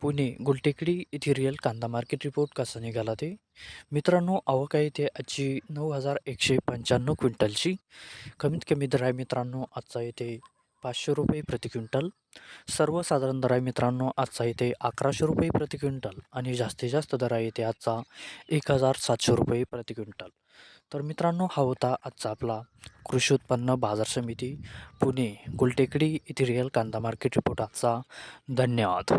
पुणे गुलटेकडी येथे रिअल कांदा market report कसा निघाला ते? मित्रांनो आवक येथे आजची नऊ हजार एकशे पंच्याण्णव क्विंटलची. कमीत कमी दर आहे मित्रांनो आजचा येते पाचशे रुपये प्रति क्विंटल. सर्वसाधारण दर आहे मित्रांनो आजचा येते अकराशे रुपये प्रति क्विंटल आणि जास्तीत जास्त दर आहे येते आजचा एक हजार सातशे रुपये प्रति क्विंटल. तर मित्रांनो हा होता आजचा आपला कृषी उत्पन्न बाजार समिती पुणे गुलटेकडी येथे रिअल कांदा मार्केट रिपोर्ट आजचा. धन्यवाद.